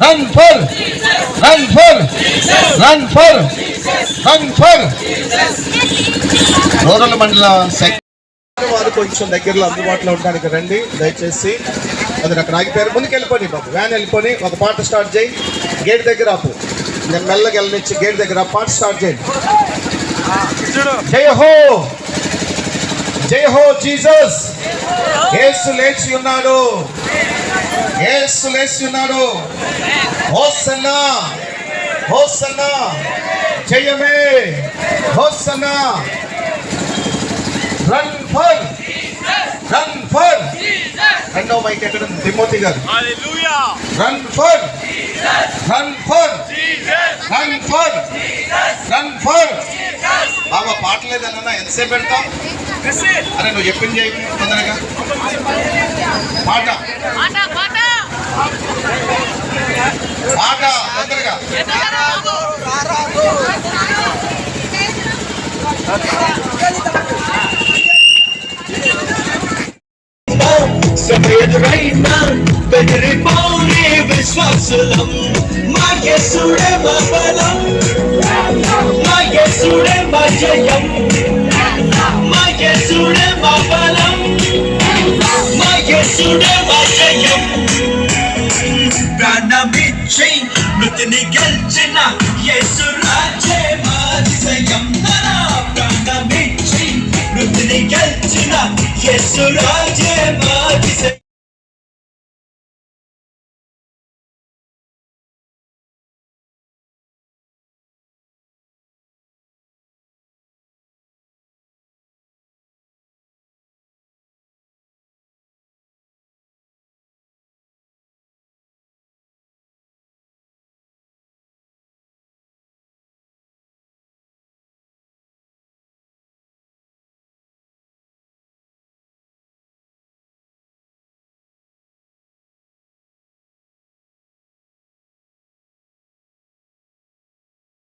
Run for run for run for run for rural మండల వారు కొంచెం దగ్గరలో అందుబాటులో ఉండడానికి రండి దయచేసి. అది అక్కడ ఆగిపోయారు ముందుకు వెళ్ళిపోయి బాబు. వ్యాన్ వెళ్ళిపోయి ఒక పాట స్టార్ట్ చేయి. గేట్ దగ్గర ఆపు. నేను మెల్లగా వెళ్ళనిచ్చి గేట్ దగ్గర పాట స్టార్ట్ చేయండి. జయ హో! జయ హో జీసస్! ఏసు లేచి ఉన్నాడు. యేసు లేచి ఉన్నాడు హోసన్నా హోసన్నా జయమే hosanna run for run for రెండో మైక్ ఎక్కడ? తిమోతి గారు. Run for run for run for run for బాబా పాట లేదన్నా ఎంతసేపు పెడతాం? అరే నువ్వు చెప్పింది చేయి తొందరగా పాట. పాట తొందరగా విశ్వాసులం. మా యేసుడే మా బలం. మా యేసుడే మా జయం. యేసుడే మా ప్రాణమిచ్చి మృతిని గెలిచిన యేసు రాజే మా ప్రాణమిచ్చి మృతిని గెలిచిన యేసు రాజే